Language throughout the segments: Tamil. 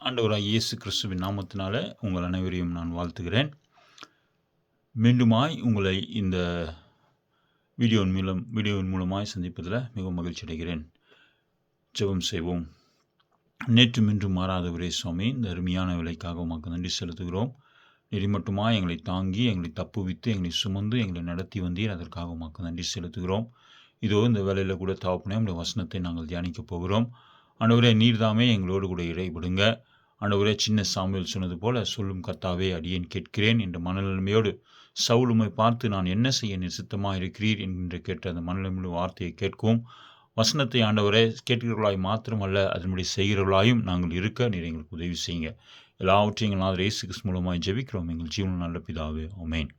ஆண்டவராக இயேசு கிறிஸ்துவின் நாமத்தினால உங்கள் அனைவரையும் நான் வாழ்த்துகிறேன். மீண்டுமாய் உங்களை இந்த வீடியோவின் மூலம் வீடியோவின் மூலமாய் சந்திப்பதில் மிகவும் மகிழ்ச்சி அடைகிறேன். ஜெபம் செய்வோம். நேற்று இன்றும் மாறாதவரே சுவாமி இந்த அருமையான விலைக்காக உமக்கு நன்றி செலுத்துகிறோம். நெறிமட்டுமாய் எங்களை தாங்கி எங்களை தப்புவித்து எங்களை சுமந்து எங்களை நடத்தி வந்தீர். அதற்காக உமக்கு நன்றி செலுத்துகிறோம். இதோ இந்த வேலையில் கூட தாப்புனே உங்களுடைய வசனத்தை நாங்கள் தியானிக்கப் போகிறோம். ஆண்டவரே நீர்தாமே எங்களோடு கூட இடைபடுங்க. ஆண்டவரே சின்ன சாமியல் சொன்னது போல சொல்லும் கத்தாவே அடியேன் கேட்கிறேன் என்ற மனநிலைமையோடு சவுலுமை பார்த்து நான் என்ன செய்ய நிசித்தமாக இருக்கிறீர் என்று கேட்ட அந்த மனநிலைமையோட வார்த்தையை கேட்கவும் வசனத்தை ஆண்டவரே கேட்கிறவர்களாய் மாத்திரமல்ல அதனுடைய செய்கிறவர்களாயும் நாங்கள் இருக்க நீர் எங்களுக்கு உதவி செய்யுங்க. எல்லாவற்றையும் எங்கள் நாதர் இயேசு கிறிஸ்து ஜெபிக்கிறோம். எங்கள் ஜீவன நல்ல பிதாவே ஆமென்.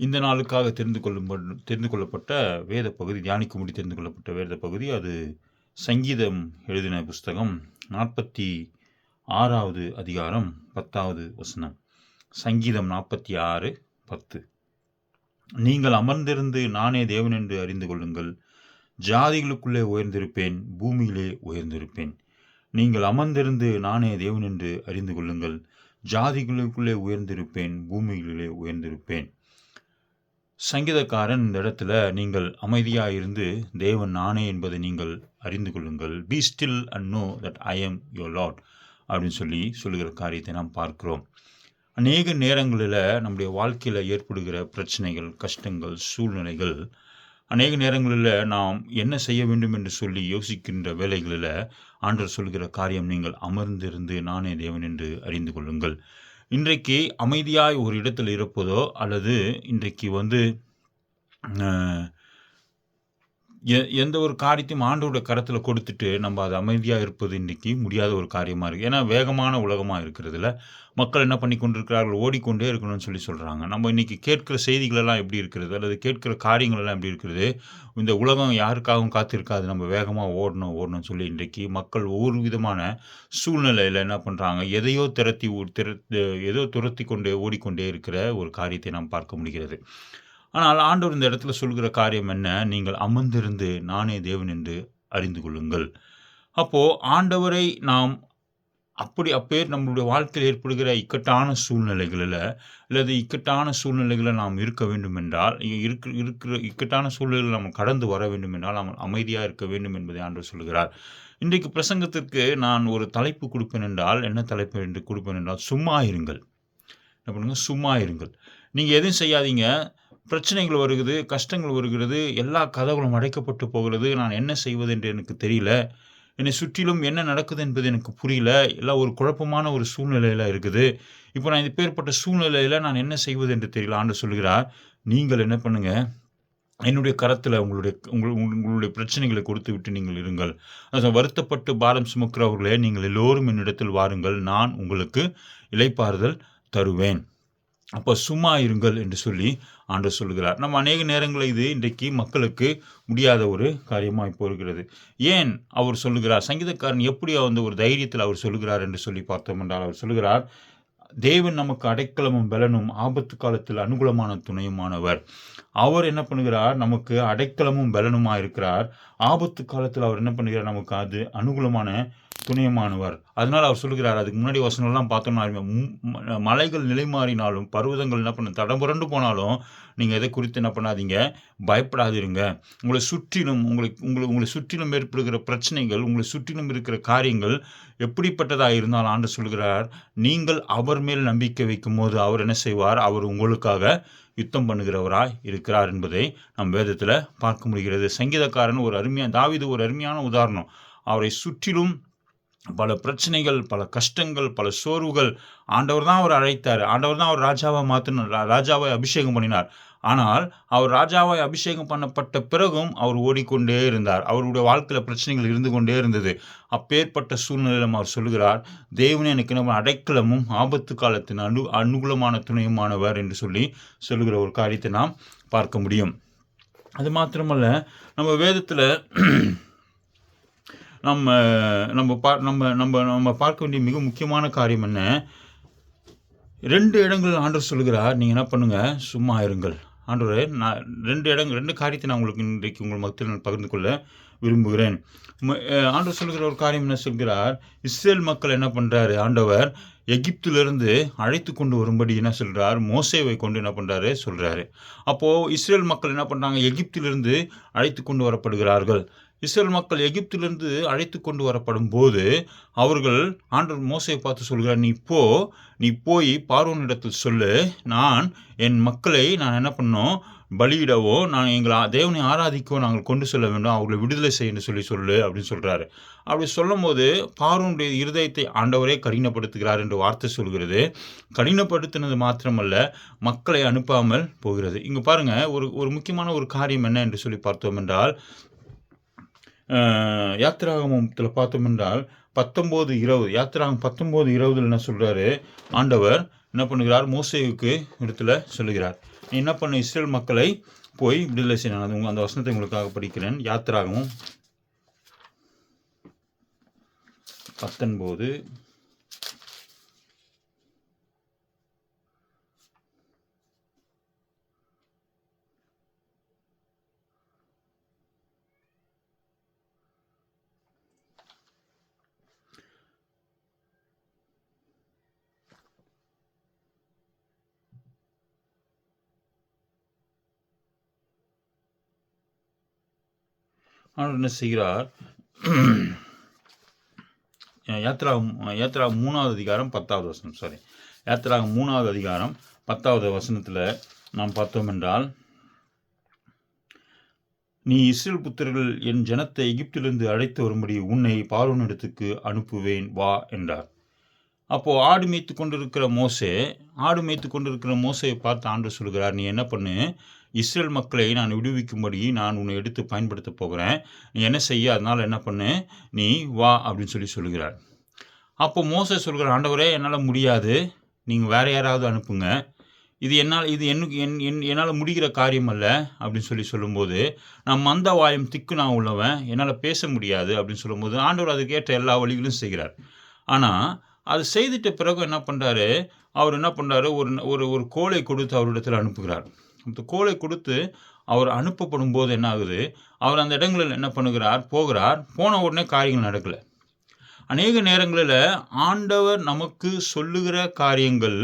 இந்த நாளுக்காக தெரிந்து கொள்ளும் தெரிந்து கொள்ளப்பட்ட வேத பகுதி தியானிக்கும்படி தெரிந்து கொள்ளப்பட்ட வேத பகுதி அது சங்கீதம் எழுதின புஸ்தகம் நாற்பத்தி ஆறாவது அதிகாரம் பத்தாவது வசனம். சங்கீதம் நாற்பத்தி ஆறு பத்து. நீங்கள் அமர்ந்திருந்து நானே தேவன் என்று அறிந்து கொள்ளுங்கள். ஜாதிகளுக்குள்ளே உயர்ந்திருப்பேன் பூமியிலே உயர்ந்திருப்பேன். நீங்கள் அமர்ந்திருந்து நானே தேவன் என்று அறிந்து கொள்ளுங்கள். ஜாதிகளுக்குள்ளே உயர்ந்திருப்பேன் பூமியிலே உயர்ந்திருப்பேன். சங்கீதக்காரன் இந்த இடத்துல நீங்கள் அமைதியாக இருந்து தேவன் நானே என்பதை நீங்கள் அறிந்து கொள்ளுங்கள். Be still and know that I am your Lord அப்படின்னு சொல்லி சொல்லுகிற காரியத்தை நாம் பார்க்கிறோம். அநேக நேரங்களில் நம்முடைய வாழ்க்கையில் ஏற்படுகிற பிரச்சனைகள் கஷ்டங்கள் சூழ்நிலைகள் அநேக நேரங்களில் நாம் என்ன செய்ய வேண்டும் என்று சொல்லி யோசிக்கின்ற வேலைகளில் ஆண்டர் சொல்கிற காரியம் நீங்கள் அமர்ந்திருந்து நானே தேவன் என்று அறிந்து கொள்ளுங்கள். இன்றைக்கு அமைதியாய் ஒரு இடத்தில் இருப்பதோ அல்லது இன்றைக்கு வந்து எ- எந்த ஒரு காரியத்தையும் ஆண்டோட கரத்தில் கொடுத்துட்டு நம்ம அது அமைதியாக இருப்பது இன்றைக்கி முடியாத ஒரு காரியமாக இருக்குது ஏன்னா வேகமான உலகமாக இருக்கிறதுல மக்கள் என்ன பண்ணி கொண்டிருக்கிறார்கள்? ஓடிக்கொண்டே இருக்கணும்னு சொல்லி சொல்கிறாங்க நம்ம இன்றைக்கி கேட்கிற செய்திகளெல்லாம் எப்படி இருக்கிறது? அல்லது கேட்கிற காரியங்களெல்லாம் எப்படி இருக்கிறது? இந்த உலகம் யாருக்காகவும் காத்திருக்காது. நம்ம வேகமாக ஓடணும் ஓடணும்னு சொல்லி இன்றைக்கு மக்கள் ஒவ்வொரு விதமான சூழ்நிலையில் என்ன பண்ணுறாங்க எதையோ திரத்தி திர ஏதோ துரத்தி கொண்டே ஓடிக்கொண்டே இருக்கிற ஒரு காரியத்தை நாம் பார்க்க முடிகிறது. ஆனால் ஆண்டவர் இந்த இடத்துல சொல்கிற காரியம் என்ன? நீங்கள் அமர்ந்திருந்து நானே தேவன் என்று அறிந்து கொள்ளுங்கள். அப்போது ஆண்டவரை நாம் அப்படி அப்பேர் நம்மளுடைய வாழ்க்கையில் ஏற்படுகிற இக்கட்டான சூழ்நிலைகளில் அல்லது இக்கட்டான சூழ்நிலைகளில் நாம் இருக்க வேண்டும் என்றால் இ- இருக்கிற இருக்கிற இக்கட்டான சூழ்நிலையில் நாம் கடந்து வர வேண்டும் என்றால் நாம் அமைதியாக இருக்க வேண்டும் என்பதை ஆண்டவர் சொல்கிறார் இன்றைக்கு பிரசங்கத்திற்கு நான் ஒரு தலைப்பு கொடுப்பேன் என்றால் என்ன தலைப்பு என்று கொடுப்பேன் என்றால் சும்மா இருங்கள். என்ன பண்ணுங்கள் சும்மா இருங்கள். நீங்கள் எதுவும் செய்யாதீங்க. பிரச்சனைகள் வருகிறது கஷ்டங்கள் வருகிறது எல்லா கதவுகளும் அடைக்கப்பட்டு போகிறது. நான் என்ன செய்வது என்று எனக்கு தெரியல. என்னை சுற்றிலும் என்ன நடக்குது என்பது எனக்கு புரியல. எல்லாம் ஒரு குழப்பமான ஒரு சூழ்நிலையில் இருக்குது. இப்போ நான் இப்பேற்பட்ட சூழ்நிலையில் நான் என்ன செய்வது என்று தெரியல. ஆண்டு சொல்கிறார் நீங்கள் என்ன பண்ணுங்கள் என்னுடைய கரத்தில் உங்களுடைய உங்கள் உங்களுடைய பிரச்சனைகளை கொடுத்து விட்டு நீங்கள் இருங்கள். அதாவது வருத்தப்பட்டு பாரம் சுமக்கிறவர்களே நீங்கள் எல்லோரும் என்னிடத்தில் வாருங்கள். நான் உங்களுக்கு இலைப்பாறுதல் தருவேன். அப்போ சும்மா இருங்கள் என்று சொல்லி ஆண்டு சொல்கிறார் நம்ம அநேக நேரங்களில் இது இன்றைக்கு மக்களுக்கு முடியாத ஒரு காரியமாக இப்போ இருக்கிறது ஏன் அவர் சொல்லுகிறார்? சங்கீதக்காரன் எப்படி வந்து ஒரு தைரியத்தில் அவர் சொல்லுகிறார் என்று சொல்லி பார்த்தோம் என்றால் அவர் சொல்லுகிறார் தேவன் நமக்கு அடைக்கலமும் பலனும் ஆபத்து காலத்தில் அனுகூலமான துணையுமானவர். அவர் என்ன பண்ணுகிறார்? நமக்கு அடைக்கலமும் பலனுமாக இருக்கிறார் ஆபத்து காலத்தில் அவர் என்ன பண்ணுகிறார்? நமக்கு அது அனுகூலமான துணையமானவர் அதனால் அவர் சொல்கிறார் அதுக்கு முன்னாடி வசனம்லாம் பார்த்தோம்னா மலைகள் நிலை மாறினாலும் பருவதங்கள் என்ன பண்ண தடம் புரண்டு போனாலும் நீங்கள் எதை குறித்து என்ன பண்ணாதீங்க? பயப்படாதிருங்க. உங்களை சுற்றிலும் உங்களை உங்களை உங்களை சுற்றிலும் ஏற்படுகிற பிரச்சனைகள் உங்களை சுற்றிலும் இருக்கிற காரியங்கள் எப்படிப்பட்டதாக இருந்தால் ஆண்டு சொல்கிறார் நீங்கள் அவர் மேல் நம்பிக்கை வைக்கும் போது அவர் என்ன செய்வார்? அவர் உங்களுக்காக யுத்தம் பண்ணுகிறவராய் இருக்கிறார் என்பதை நம் வேதத்தில் பார்க்க முடிகிறது. சங்கீதக்காரன் ஒரு அருமையான தாவீது ஒரு அருமையான உதாரணம். அவரை சுற்றிலும் பல பிரச்சனைகள் பல கஷ்டங்கள் பல சோர்வுகள் ஆண்டவர் தான் அவர் அழைத்தார். ஆண்டவர் தான் அவர் ராஜாவை மாற்றினார் ராஜாவை அபிஷேகம் பண்ணினார். ஆனால் அவர் ராஜாவை அபிஷேகம் பண்ணப்பட்ட பிறகும் அவர் ஓடிக்கொண்டே இருந்தார். அவருடைய வாழ்க்கையில் பிரச்சனைகள் இருந்து கொண்டே இருந்தது. அப்பேற்பட்ட சூழ்நிலையிலும் அவர் சொல்கிறார் தேவனே எனக்கு நம்ம அடைக்கலமும் ஆபத்து காலத்தின் அனு அனுகூலமான துணையுமானவர் என்று சொல்லி சொல்லுகிற ஒரு காரியத்தை நாம் பார்க்க முடியும். அது மாத்திரமல்ல நம்ம வேதத்தில் நம்ம நம்ம பா நம்ம நம்ம நம்ம பார்க்க வேண்டிய மிக முக்கியமான காரியம் என்ன? ரெண்டு இடங்கள் ஆண்டவர் சொல்கிறார் நீங்கள் என்ன பண்ணுங்கள் சும்மா இருங்கள் ஆண்டவரே நான் ரெண்டு இடங்கள் ரெண்டு காரியத்தை நான் உங்களுக்கு இன்றைக்கு உங்கள் மக்கள் நான் பகிர்ந்து கொள்ள விரும்புகிறேன். ஆண்டவர் சொல்கிற ஒரு காரியம் என்ன சொல்கிறார்? இஸ்ரேல் மக்கள் என்ன பண்ணுறாரு ஆண்டவர் எகிப்திலிருந்து அழைத்து கொண்டு வரும்படி என்ன சொல்கிறார் மோசேவை கொண்டு என்ன பண்ணுறாரு சொல்கிறாரு அப்போது இஸ்ரேல் மக்கள் என்ன பண்ணுறாங்க எகிப்திலிருந்து அழைத்து கொண்டு வரப்படுகிறார்கள். இஸ்ரேல் மக்கள் எகிப்திலிருந்து அழைத்து கொண்டு வரப்படும் போது அவர்கள் ஆண்டவர் மோசையை பார்த்து சொல்கிறார் நீ போ நீ போய் பார்வோனிடத்தில் சொல்லு. நான் என் மக்களை நான் என்ன பண்ணோம் பலியிடவோ நான் எங்களை தேவனை ஆராதிக்கவோ நாங்கள் கொண்டு செல்ல வேண்டும். அவர்களை விடுதலை செய்யணும்னு சொல்லி சொல்லு அப்படின்னு சொல்கிறாரு அப்படி சொல்லும்போது பார்வனுடைய இருதயத்தை ஆண்டவரே கடினப்படுத்துகிறார் என்று வார்த்தை சொல்கிறது. கடினப்படுத்தினது மாத்திரமல்ல மக்களை அனுப்பாமல் போகிறது. இங்கே பாருங்கள் ஒரு ஒரு முக்கியமான ஒரு காரியம் என்ன என்று சொல்லி பார்த்தோம் என்றால் யாத்திராகமத்தில் பார்த்தோம் என்றால் பத்தொம்போது இருபது யாத்திராகம் பத்தொம்போது இருபதில் என்ன சொல்கிறாரு ஆண்டவர் என்ன பண்ணுகிறார்? மோசேவுக்கு இடத்துல சொல்லுகிறார். நீ என்ன பண்ணு? இஸ்ரேல் மக்களை போய் விடுதலை செய்யணும். அது அந்த வசனத்தை உங்களுக்காக படிக்கிறேன். யாத்திராகவும் பத்தொன்பது ஆனால் என்ன செய்கிறார்? யாத்ரா யாத்ரா மூணாவது அதிகாரம் பத்தாவது வசனம் சாரி யாத்ரா மூணாவது அதிகாரம் பத்தாவது வசனத்தில் நாம் பார்த்தோம் என்றால் நீ இஸ்ரேல் புத்திரர்கள் என் ஜனத்தை எகிப்திலிருந்து அழைத்து வரும்படி உன்னை பார்வனிடத்துக்கு அனுப்புவேன் வா என்றார். அப்போது ஆடு மேய்த்து கொண்டிருக்கிற மோசே ஆடு மேய்த்து கொண்டிருக்கிற மோசையை பார்த்து ஆண்டு சொல்கிறார் நீ என்ன பண்ணு? இஸ்ரேல் மக்களை நான் விடுவிக்கும்படி நான் உன்னை எடுத்து பயன்படுத்த போகிறேன். நீ என்ன செய்ய? அதனால் என்ன பண்ணு? நீ வா அப்படின்னு சொல்லி சொல்லுகிறார். அப்போ மோசை சொல்கிற ஆண்டவரே என்னால் முடியாது. நீங்கள் வேறு யாராவது அனுப்புங்க. இது என்னால் இது எனக்கு என் என் என்னால் முடிகிற காரியம் அல்ல அப்படின்னு சொல்லி சொல்லும்போது நான் மந்த வாயம் திக்கு நான் உள்ளவன். என்னால் பேச முடியாது அப்படின்னு சொல்லும்போது ஆண்டவர் அதுக்கேற்ற எல்லா வழிகளும் செய்கிறார். ஆனால் அது செய்துட்ட பிறகு என்ன பண்ணுறாரு அவர் என்ன பண்ணுறாரு ஒரு ஒரு ஒரு கோலை கொடுத்து அவரிடத்தில் அனுப்புகிறார். அந்த கோலை கொடுத்து அவர் அனுப்பப்படும் போது என்ன ஆகுது? அவர் அந்த இடங்களில் என்ன பண்ணுகிறார்? போகிறார். போன உடனே காரியங்கள் நடக்கலை. அநேக நேரங்களில் ஆண்டவர் நமக்கு சொல்லுகிற காரியங்கள்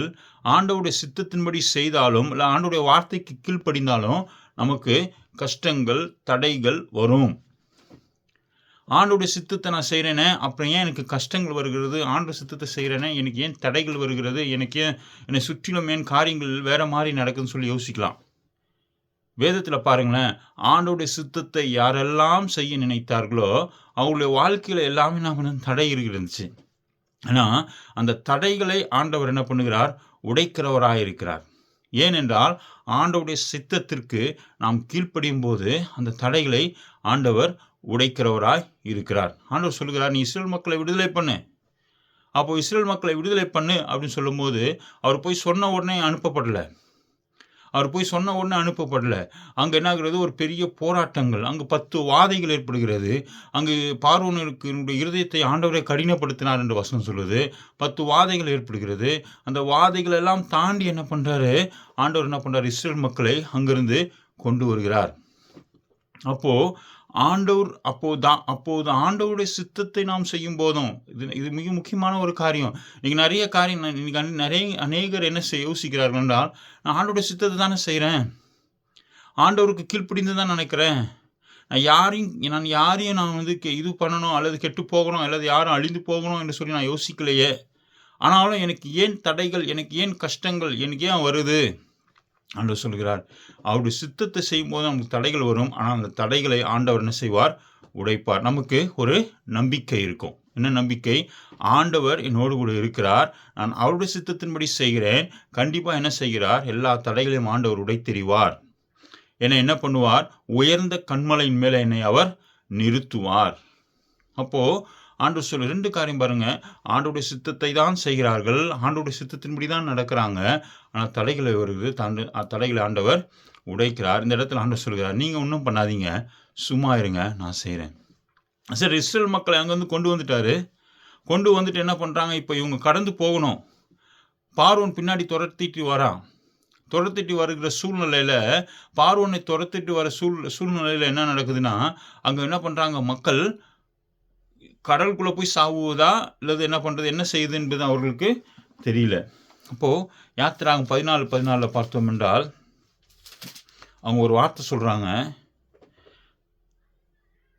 ஆண்டவுடைய சித்தத்தின்படி செய்தாலும் இல்லை ஆண்டவுடைய வார்த்தைக்கு கீழ்ப்படிந்தாலும் நமக்கு கஷ்டங்கள் தடைகள் வரும். ஆண்டோடைய சித்தத்தை நான் செய்கிறேனே அப்புறம் ஏன் எனக்கு கஷ்டங்கள் வருகிறது? ஆண்டு சித்தத்தை செய்கிறேனே எனக்கு ஏன் தடைகள் வருகிறது? எனக்கு ஏன் என்னை சுற்றிலும் ஏன் காரியங்கள் வேறு மாதிரி நடக்குதுன்னு சொல்லி யோசிக்கலாம். வேதத்தில் பாருங்களேன் ஆண்டோடைய சித்தத்தை யாரெல்லாம் செய்ய நினைத்தார்களோ அவங்களுடைய வாழ்க்கையில் எல்லாமே நான் தடை இருந்துச்சு. ஆனால் அந்த தடைகளை ஆண்டவர் என்ன பண்ணுகிறார்? உடைக்கிறவராக இருக்கிறார் ஏனென்றால் ஆண்டவுடைய சித்தத்திற்கு நாம் கீழ்ப்படியும் போது அந்த தடைகளை ஆண்டவர் உடைக்கிறவராய் இருக்கிறார். ஆண்டவர் சொல்லுகிறார் நீ இஸ்ரேல் மக்களை விடுதலை பண்ணு. அப்போ இஸ்ரேல் மக்களை விடுதலை பண்ணு அப்படின்னு சொல்லும்போது அவர் போய் சொன்ன உடனே அனுப்பப்படலை. அவர் போய் சொன்ன உடனே அனுப்பப்படல. அங்கே என்ன ஆகுறது? ஒரு பெரிய போராட்டங்கள். அங்கு பத்து வாதைகள் ஏற்படுகிறது. அங்கு பார்வனுக்கு இருதயத்தை ஆண்டவரை கடினப்படுத்தினார் என்று வசனம் சொல்லுது. பத்து வாதைகள் ஏற்படுகிறது. அந்த வாதைகள் எல்லாம் தாண்டி என்ன பண்ணுறாரு ஆண்டவர் என்ன பண்ணுறாரு இஸ்ரேல் மக்களை அங்கிருந்து கொண்டு வருகிறார். அப்போது ஆண்டவர் அப்போது தான் அப்போது ஆண்டவருடைய சித்தத்தை நாம் செய்யும் போதும் இது இது மிக முக்கியமான ஒரு காரியம். இன்னைக்கு நிறைய காரியம் நான் இன்னைக்கு நிறைய அநேகர் என்ன செய்ய யோசிக்கிறார்கள் என்றால் நான் ஆண்டவுடைய சித்தத்தை தானே செய்கிறேன் ஆண்டவருக்கு கீழ்ப்பிடிந்து தான் நினைக்கிறேன். நான் யாரையும் நான் யாரையும் நான் வந்து கெ- இது பண்ணணும் அல்லது கெட்டு போகணும் அல்லது யாரும் அழிந்து போகணும் என்று சொல்லி நான் யோசிக்கலையே. ஆனாலும் எனக்கு ஏன் தடைகள் எனக்கு ஏன் கஷ்டங்கள் எனக்கு ஏன் வருது? ஆண்டவர் சொல்கிறார். அவருடைய சித்தத்தை செய்யும்போது நமக்கு தடைகள் வரும். ஆனால் அந்த தடைகளை ஆண்டவர் என்ன செய்வார்? உடைப்பார். நமக்கு ஒரு நம்பிக்கை இருக்கும். என்ன நம்பிக்கை? ஆண்டவர் என்னோடு கூட இருக்கிறார். நான் அவருடைய சித்தத்தின்படி செய்கிறேன். கண்டிப்பாக என்ன செய்கிறார்? எல்லா தடைகளையும் ஆண்டவர் உடைத்தெறிவார். என்னை என்ன பண்ணுவார்? உயர்ந்த கண்மலையின் மேலே என்னை அவர் நிறுத்துவார். அப்போது ஆண்டு சொல்ல ரெண்டு காரியம் பாருங்க. ஆண்டோடைய சித்தத்தை தான் செய்கிறார்கள். ஆண்டோடைய சித்தத்தின்படி தான் நடக்கிறாங்க. ஆனால் தலைகளை வருது தாண்டு தலைகளை ஆண்டவர் உடைக்கிறார். இந்த இடத்துல ஆண்டவர் சொல்கிறார் நீங்கள் ஒன்றும் பண்ணாதீங்க. சும்மா இருங்க. நான் செய்கிறேன் சரி இஸ்ரேல் மக்களை அங்கேருந்து கொண்டு வந்துட்டாரு. கொண்டு வந்துட்டு என்ன பண்ணுறாங்க இப்போ இவங்க கடந்து போகணும். பார்வன் பின்னாடி துரத்திட்டு வரான் துரத்திட்டு வருகிற சூழ்நிலையில் பார்வனை துரத்திட்டு வர சூழ் சூழ்நிலையில் என்ன நடக்குதுன்னா அங்கே என்ன பண்ணுறாங்க மக்கள் கடலுக்குள்ளே போய் சாவுவதா அல்லது என்ன பண்ணுறது என்ன செய்யுது என்பது அவர்களுக்கு தெரியல. அப்போது யாத்திராங்க பதினாலு பதினாலில் பார்த்தோம் என்றால் அவங்க ஒரு வார்த்தை சொல்கிறாங்க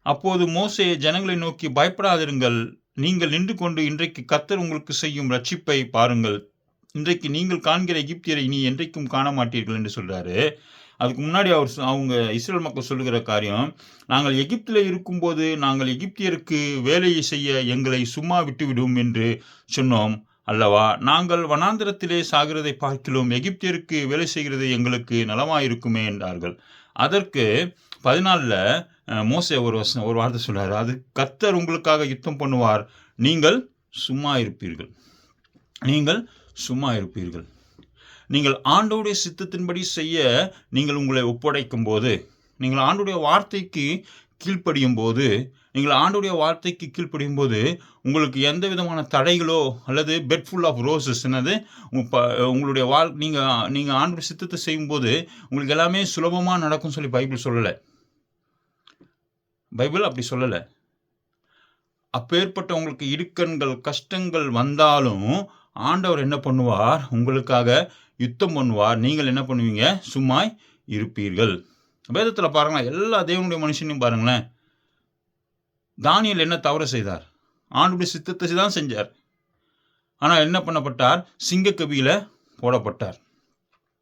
அப்போது மோசே ஜனங்களை நோக்கி பயப்படாதிருங்கள். நீங்கள் நின்று கொண்டு இன்றைக்கு கத்தர் உங்களுக்கு செய்யும் ரட்சிப்பை பாருங்கள். இன்றைக்கு நீங்கள் காண்கிற எகிப்தியரை இனி என்றைக்கும் காண மாட்டீர்கள் என்று சொல்கிறாரு அதுக்கு முன்னாடி அவர் சொ- அவங்க இஸ்ரேல் மக்கள் சொல்லுகிற காரியம் நாங்கள் எகிப்தில் இருக்கும்போது நாங்கள் எகிப்தியருக்கு வேலையை செய்ய எங்களை சும்மா விட்டுவிடும் என்று சொன்னோம் அல்லவா? நாங்கள் வனாந்திரத்திலே சாகிறதை பார்க்கிறோம் எகிப்தியருக்கு வேலை செய்கிறது எங்களுக்கு நலமாயிருக்குமே என்றார்கள். அதற்கு பதினாலில் மோசே ஒரு வசனம் ஒரு வார்த்தை சொல்கிறார் அது கத்தர் உங்களுக்காக யுத்தம் பண்ணுவார். நீங்கள் சும்மா இருப்பீர்கள். நீங்கள் சும்மா இருப்பீர்கள். நீங்கள் ஆண்டோடைய சித்தத்தின்படி செய்ய நீங்கள் உங்களை ஒப்படைக்கும் போது நீங்கள் ஆண்டுடைய வார்த்தைக்கு கீழ்ப்படியும் போது நீங்கள் ஆண்டுடைய வார்த்தைக்கு கீழ்ப்படியும் போது உங்களுக்கு எந்த விதமான தடைகளோ அல்லது பெட் ஃபுல் ஆஃப் ரோசஸ் என்னது? ப- உங்களுடைய வாழ் நீங்கள் நீங்கள் ஆண்டுடைய சித்தத்தை செய்யும்போது உங்களுக்கு எல்லாமே சுலபமாக நடக்கும்னு சொல்லி பைபிள் சொல்லலை. பைபிள் அப்படி சொல்லலை. அப்பேற்பட்ட உங்களுக்கு இடுக்கண்கள் கஷ்டங்கள் வந்தாலும் ஆண்டவர் என்ன பண்ணுவார்? உங்களுக்காக யுத்தம் பண்ணுவார். நீங்கள் என்ன பண்ணுவீங்க? சும்மாய் இருப்பீர்கள். வேதத்தில் பாருங்களேன் எல்லா தேவனுடைய மனுஷனையும் பாருங்களேன். தானியல் என்ன தவறு செய்தார்? ஆண்டுடைய சித்தத்தை தான் செஞ்சார். ஆனால் என்ன பண்ணப்பட்டார்? சிங்கக்கவியில் போடப்பட்டார்.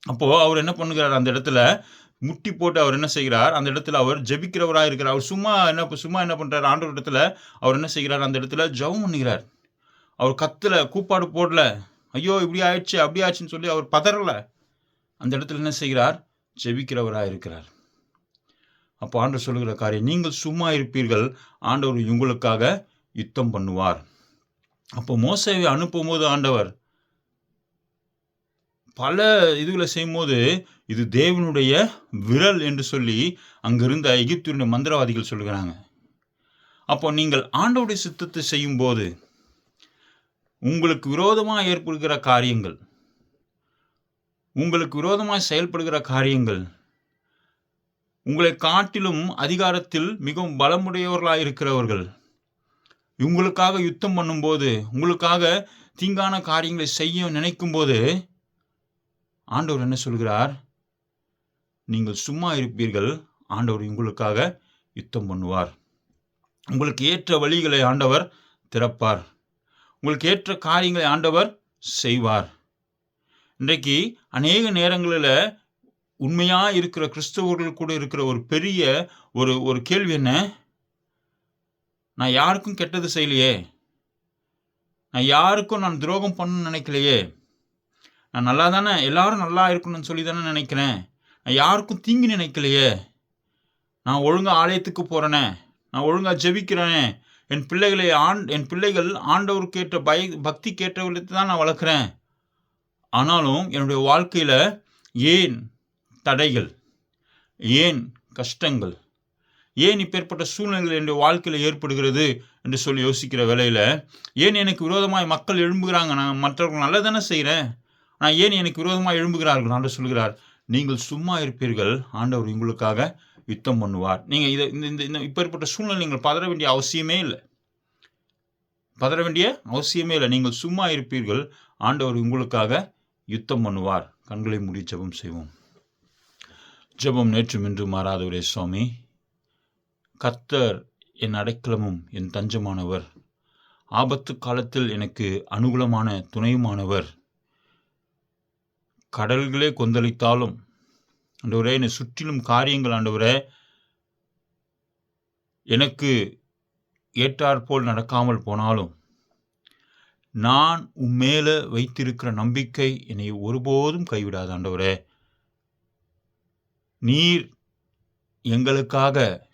அப்போது அவர் என்ன பண்ணுகிறார்? அந்த இடத்துல முட்டி போட்டு அவர் என்ன செய்கிறார்? அந்த இடத்துல அவர் ஜெபிக்கிறவராக இருக்கிறார் அவர் சும்மா என்ன சும்மா என்ன பண்ணுறார் ஆண்டவர் இடத்துல அவர் என்ன செய்கிறார்? அந்த இடத்துல ஜெபம் பண்ணுகிறார். அவர் கத்துல கூப்பாடு போடல. ஐயோ இப்படி ஆயிடுச்சு அப்படி ஆச்சுன்னு சொல்லி அவர் பதறல. அந்த இடத்துல என்ன செய்கிறார்? ஜெபிக்கிறவராக இருக்கிறார். அப்போ ஆண்டவர் சொல்லுகிற காரியம் நீங்கள் சும்மா இருப்பீர்கள் ஆண்டவர் உங்களுக்காக யுத்தம் பண்ணுவார். அப்போ மோசேவை அனுப்பும்போது ஆண்டவர் பல இதுகளை செய்யும்போது இது தேவனுடைய விரல் என்று சொல்லி அங்கிருந்த எகிப்தியுடைய மந்திரவாதிகள் சொல்லுகிறாங்க. அப்போ நீங்கள் ஆண்டவருடைய சித்தத்தை செய்யும்போது உங்களுக்கு விரோதமாக ஏற்படுகிற காரியங்கள் உங்களுக்கு விரோதமாக செயல்படுகிற காரியங்கள் உங்களை காட்டிலும் அதிகாரத்தில் மிகவும் பலமுடையவர்களாக இருக்கிறவர்கள் உங்களுக்காக யுத்தம் பண்ணும்போது உங்களுக்காக தீங்கான காரியங்களை செய்ய நினைக்கும் போது ஆண்டவர் என்ன சொல்கிறார்? நீங்கள் சும்மா இருப்பீர்கள் ஆண்டவர் உங்களுக்காக யுத்தம் பண்ணுவார். உங்களுக்கு ஏற்ற வழிகளை ஆண்டவர் திறப்பார். உங்களுக்கு ஏற்ற காரியங்களை ஆண்டவர் செய்வார். இன்றைக்கு அநேக நேரங்களில் உண்மையாக இருக்கிற கிறிஸ்தவர்கள் கூட இருக்கிற ஒரு பெரிய ஒரு ஒரு கேள்வி என்ன? நான் யாருக்கும் கெட்டது செய்யலையே. நான் யாருக்கும் நான் துரோகம் பண்ணணும்னு நினைக்கலையே. நான் நல்லா தானே எல்லாரும் நல்லா இருக்கணும்னு சொல்லி தானே நினைக்கிறேன். நான் யாருக்கும் தீங்கு நினைக்கலையே. நான் ஒழுங்காக ஆலயத்துக்கு போகிறேனே நான் ஒழுங்காக ஜெபிக்கிறேனே. என் பிள்ளைகளை ஆண் என் பிள்ளைகள் ஆண்டவருக்கேற்ற பய பக்தி கேட்டவர்களுக்கு தான் நான் வளர்க்குறேன். ஆனாலும் என்னுடைய வாழ்க்கையில் ஏன் தடைகள்? ஏன் கஷ்டங்கள்? ஏன் இப்பேற்பட்ட சூழ்நிலைகள் என்னுடைய வாழ்க்கையில் ஏற்படுகிறது என்று சொல்லி யோசிக்கிற வேலையில் ஏன் எனக்கு விரோதமாய் மக்கள் எழும்புகிறாங்க? நான் மற்றவர்கள் நல்லதானே செய்கிறேன் நான் ஏன் எனக்கு விரோதமாக எழும்புகிறார்கள்? ஆண்டு சொல்கிறார் நீங்கள் சும்மா இருப்பீர்கள் ஆண்டவர் உங்களுக்காக யுத்தம் பண்ணுவார். நீங்கள் இதை இந்த இந்த இந்த இப்பேற்பட்ட சூழ்நிலை நீங்கள் பதற வேண்டிய அவசியமே இல்லை. பதற வேண்டிய அவசியமே இல்லை. நீங்கள் சும்மா இருப்பீர்கள். ஆண்டவர் உங்களுக்காக யுத்தம் பண்ணுவார். கண்களை மூடி ஜெபம் செய்வோம். ஜெபம் நேற்றும் இன்று மாறாதவரே சுவாமி. கர்த்தர் என் அடைக்கலமும் என் தஞ்சமானவர். ஆபத்து காலத்தில் எனக்கு அனுகூலமான துணையுமானவர். கடல்களே கொந்தளித்தாலும் ஆண்டவரே என்னை சுற்றிலும் காரியங்கள் ஆண்டவரே எனக்கு ஏற்றாற்போல் நடக்காமல் போனாலும் நான் உம்மேல வைத்திருக்கிற நம்பிக்கை என்னை ஒருபோதும் கைவிடாது ஆண்டவரே. நீர் எங்களுக்காக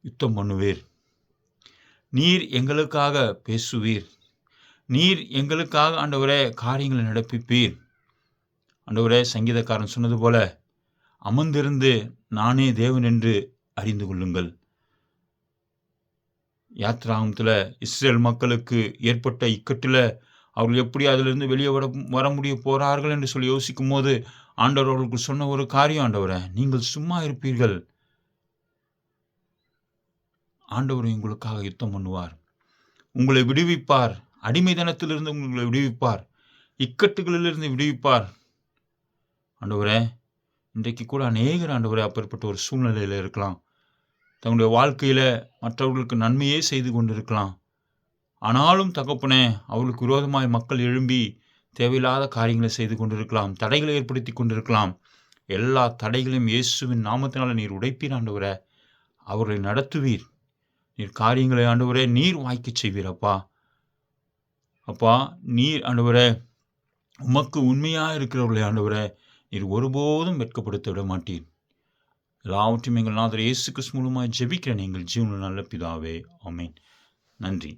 யுத்தம் பண்ணுவீர். நீர் எங்களுக்காக பேசுவீர். நீர் எங்களுக்காக ஆண்டவரே காரியங்களை நடப்பிப்பீர். ஆண்டவரே சங்கீதக்காரன் சொன்னது போல அமர்ந்திருந்து நானே தேவன் என்று அறிந்து கொள்ளுங்கள். யாத்ராகத்தில் இஸ்ரேல் மக்களுக்கு ஏற்பட்ட இக்கட்டில் அவர்கள் எப்படி அதிலிருந்து வெளியே வர வர முடிய போகிறார்கள் என்று சொல்லி யோசிக்கும் போது ஆண்டவர் அவர்களுக்கு சொன்ன ஒரு காரியம் ஆண்டவரை நீங்கள் சும்மா இருப்பீர்கள். ஆண்டவர் உங்களுக்காக யுத்தம் பண்ணுவார். உங்களை விடுவிப்பார். அடிமைதனத்திலிருந்து உங்களை விடுவிப்பார். இக்கட்டுகளிலிருந்து விடுவிப்பார். ஆண்டவரே இன்றைக்கு கூட அநேகர் ஆண்டவரே அப்பேற்பட்ட ஒரு சூழ்நிலையில் இருக்கலாம். தங்களுடைய வாழ்க்கையில் மற்றவர்களுக்கு நன்மையே செய்து கொண்டிருக்கலாம். ஆனாலும் தகப்பனே அவர்களுக்கு விரோதமாய் மக்கள் எழும்பி தேவையில்லாத காரியங்களை செய்து கொண்டிருக்கலாம் தடைகளை ஏற்படுத்தி கொண்டிருக்கலாம். எல்லா தடைகளையும் இயேசுவின் நாமத்தினால் நீர் உடைப்பீர் ஆண்டவரே. அவர்களை நடத்துவீர். நீர் காரியங்களை ஆண்டவரே நீர் வாய்க்கச் செய்வீர் அப்பா. அப்பா நீர் ஆண்டவரே உமக்கு உண்மையாக இருக்கிறவர்களை ஆண்டவரே நீர் ஒருபோதும் வெட்கப்படுத்த விட மாட்டீர் எல்லாவற்றையும் எங்கள் நாதர் இயேசு கிறிஸ்து மூலமாக ஜெபிக்கிறேன் எங்கள் ஜீவனில் நல்ல பிதாவே. ஆமென். நன்றி.